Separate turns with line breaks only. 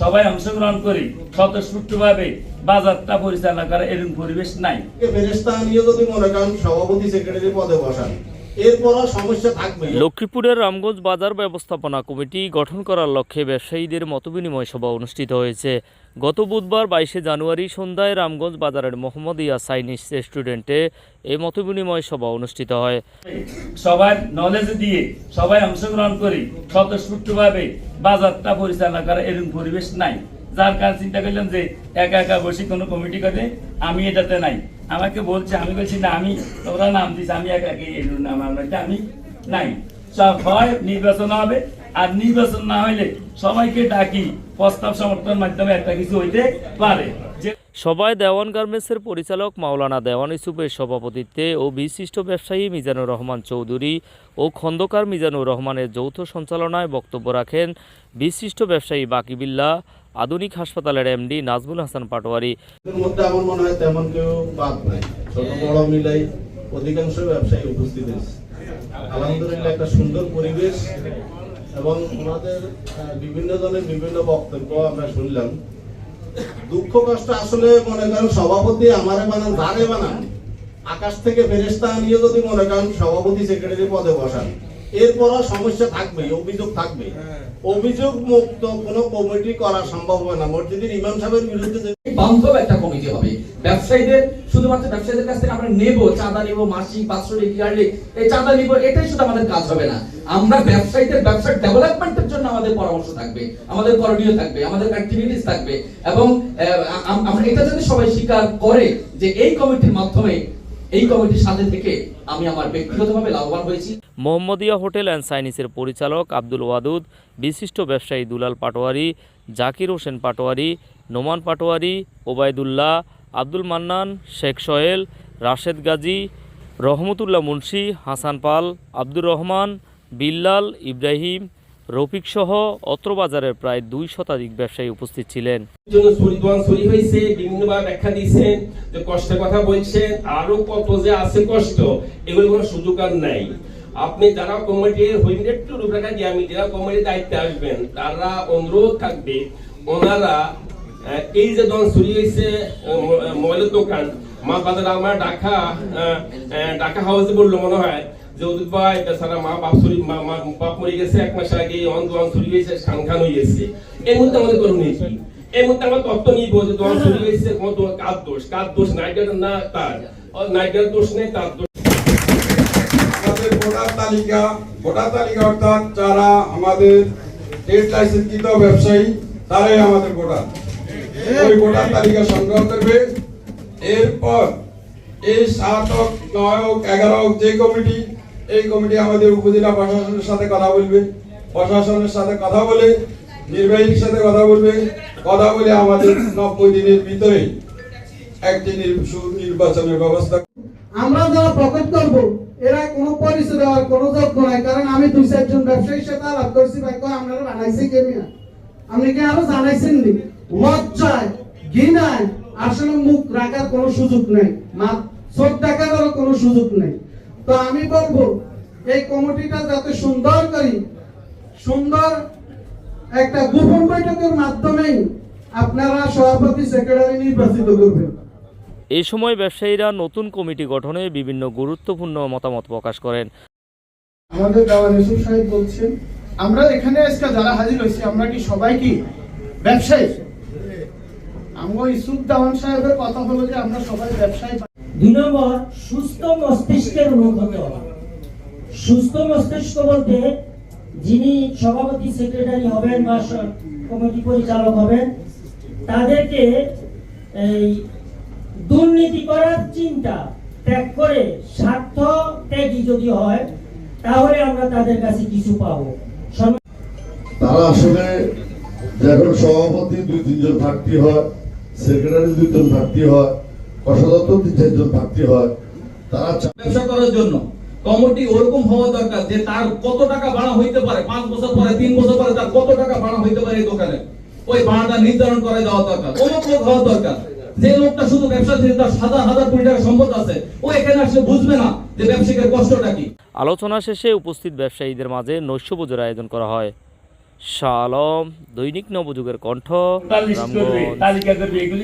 সবাই অংশগ্রহণ করি। স্বতঃস্ফূর্তভাবে বাজারটা পরিচালনা করা এরকম পরিবেশ নাই।
যদি মনে করেন সভাপতি সেক্রেটারি পদে বসান এরপরও সমস্যা থাকবে
লক্ষ্মীপুরের রামগঞ্জ বাজার ব্যবস্থাপনা কমিটি গঠন করার লক্ষ্যে ব্যবসায়ীদের মতবিনিময় সভা অনুষ্ঠিত হয়েছে। গত বুধবার বাইশে জানুয়ারি সন্ধ্যায় রামগঞ্জ বাজারের মোহাম্মদ ইয়া সাইনিস রেস্টুরেন্টে এই মতবিনিময় সভা অনুষ্ঠিত হয়।
সবার নলেজ দিয়ে সবাই অংশগ্রহণ করি। স্বতঃস্ফূর্তভাবে বাজারটা পরিচালনা করা এরকম পরিবেশ নাই। যার কারণে চিন্তা করলাম যে একা একা বসে কোনো কমিটি করে আমি এটাতে নাই। আমাকে বলছে, আমি বলছি, না, আমি তোমরা নাম দিস আমি একা একা নাম আমি নাই। হয় নির্বাচন হবে। আর নির্বাচন না হইলে সবাইকে ডাকি প্রস্তাব সমর্থনের মাধ্যমে একটা কিছু হইতে পারে।
সভায় দেওয়ান গার্মেন্টসের পরিচালক মাওলানা দেওয়ান ইসুফের সভাপতিত্বে ও বিশিষ্ট ব্যবসায়ী মিজানুর রহমান চৌধুরী ও খন্দকার মিজানুর রহমানের যৌথ সঞ্চালনায় বক্তব্য রাখেন বিশিষ্ট ব্যবসায়ী বাকিবিল্লা আধুনিক হাসপাতালের এমডি নাজমুল হাসান পাটোয়ারি।
মধ্যে আমার মনে হয় তেমন কেউ বাদ নাই। ছোট বড় মিলাই অধিকাংশ ব্যবসায়ী উপস্থিত আলহামদুলিল্লাহ একটা সুন্দর পরিবেশ এবং আমাদের বিভিন্ন দলের বিভিন্ন বক্তব্য আমরা শুনলাম। দুঃখ কষ্ট আসলে মনে করেন সভাপতি আমারে বানান ধারে বানান, আকাশ থেকে ফেরেস্তা নিয়ে যদি মনে করেন সভাপতি সেক্রেটারি পদে বসান। এরপরও সমস্যা থাকবে অভিযোগ থাকবে। অভিযোগ মুক্ত কোনো কমিটি করা সম্ভব হয় না। মসজিদের ইমাম সাহেবের বিরুদ্ধে
বান্ধব একটা কমিটি হবে। ব্যবসায়ীদের শুধুমাত্র ব্যবসায়ীদের কাছ থেকে আমরা নেব চাঁদা নেব মাসিক বাৎসরিক ইয়ারলি। এই চাঁদা নিব এটাই শুধু আমাদের কাজ হবে না। আমরা ব্যবসায়ীদের ব্যবসার ডেভেলপমেন্টের জন্য আমাদের পরামর্শ থাকবে আমাদের করণীয় থাকবে আমাদের অ্যাক্টিভিটিস থাকবে। এবং আহ, আমরা এটা যদি সবাই স্বীকার করে যে এই কমিটির মাধ্যমে এই কমিটির সাথে থেকে আমি আমার ব্যক্তিগতভাবে লাভবান হয়েছি।
মোহাম্মদিয়া হোটেল অ্যান্ড সাইনিসের পরিচালক আব্দুল ওয়াদুদ, বিশিষ্ট ব্যবসায়ী দুলাল পাটোয়ারি, জাকির হোসেন পাটোয়ারি, নোমান পাটোয়ারি, ওবায়দুল্লাহ, আব্দুল মান্নান, শেখ সোহেল, রাশেদ গাজী, রহমতুল্লাহ মুন্সি, হাসান পাল, আব্দুর রহমান, বিল্লাল, ইব্রাহিম রফিক সহ অত্র বাজারের প্রায় দুই শতাধিক ব্যবসায়ী উপস্থিত ছিলেন।
আপনি যারা কমিটির হইন একটু রূপরেখা আমি যারা কমিটির দায়িত্বে আসবেন তারা অনুরোধ থাকবে ওনারা এই যে দন চুরি হয়েছে মোবাইলের দোকান মা বাজার আমার আহ, ঢাকা হাউসে বলল মনে হয় যে উদিত ভাই বেচারা মা বাপ মা বাপ মরে গেছে, এক মাস আগে অন দোয়ান চুরি হয়েছে, খান খান হয়ে গেছে। এর মধ্যে আমাদের করণীয় কি এর মধ্যে আমরা তত্ত্ব নিব যে দোয়ান চুরি হয়েছে কার দোষ? কার দোষ? নাইটের না তার। নাইটের দোষ নেই, তার দোষ
ভোটার তালিকা ভোটার তালিকা অর্থাৎ যারা আমাদের ট্রেড লাইসেন্সকৃত ব্যবসায়ী, তারাই আমাদের ভোটার। ওই ভোটার তালিকা সংগ্রহ করবে। এরপর এই সাত হোক, নয় হোক, এগারো হোক, যে কমিটি এই কমিটি আমাদের উপজেলা প্রশাসনের সাথে কথা বলবে। প্রশাসনের সাথে কথা বলে, নির্বাহীর সাথে কথা বলবে। কথা বলে আমাদের নব্বই দিনের ভিতরে একটি নির- সুনির্বাচনের ব্যবস্থা
আমরা যারা পকেট করব, এরা কোনো পরিচয় দেওয়ার কোনো যত্ন নাই, কারণ আমি দুই চারজন ব্যবসায়ীর সাথে আলাপ করছি, ভাই, কয় আপনারা বানাইছে কেমিয়া আপনি কি আরও জানাইছেন নি লজ্জায়, ঘৃণায়, আসলে মুখ রাখার কোনো সুযোগ নেই মা চোখ দেখারও কোনো সুযোগ নেই। তো আমি বলব এই কমিটিটা যাতে সুন্দর করি সুন্দর একটা গোপন বৈঠকের মাধ্যমেই আপনারা সভাপতি সেক্রেটারি নির্বাচিত করবেন।
এই সময় ব্যবসায়ীরা নতুন কমিটি গঠনে বিভিন্ন গুরুত্বপূর্ণ মতামত প্রকাশ করেন।
আমাদের দেওয়ান ইউসুফ সাহেব বলছেন আমরা এখানে আজকে যারা হাজির হয়েছি আমরা কি সবাই কি ব্যবসায়ী? আমরা ইউসুফ দেওয়ান সাহেবের কথা হলো যে আমরা সবাই ব্যবসায়ী।
দুই নম্বর, সুস্থ মস্তিষ্কের রোগ হতে হবে সুস্থ মস্তিষ্ক বলতে যিনি সভাপতি, সেক্রেটারি হবেন বা কমিটি পরিচালক হবেন, তাদেরকে এই দুর্নীতি করার চিন্তা ত্যাগ করে স্বার্থ ত্যাগী যদি হয়, তাহলে আমরা তাদের কাছে কিছু পাব।
তারা আসলে যখন সভাপতি দুই তিনজন প্রার্থী হয়, সেক্রেটারি দুইজন প্রার্থী হয় কোষাধ্যক্ষ চারজন প্রার্থী হয় তারা
ব্যবসা করার জন্য কমিটি ওরকম হওয়া দরকার যে তার কত টাকা ভাড়া হইতে পারে পাঁচ বছর পরে তিন বছর পরে তার কত টাকা ভাড়া হইতে পারে এই দোকানে? ওই ভাড়াটা নির্ধারণ করে দেওয়া দরকার অমুক লোক হওয়া দরকার। যে লোকটা শুধু ব্যবসা থেকে তার হাজার হাজার কোটি টাকা সম্পদ আছে ও এখানে আসলে বুঝবে না যে ব্যবসায়ীর কষ্টটা কি।
আলোচনা শেষে উপস্থিত ব্যবসায়ীদের মাঝে নৈশ পুজোর আয়োজন করা হয়। শাহ আলম দৈনিক নবযুগের কণ্ঠ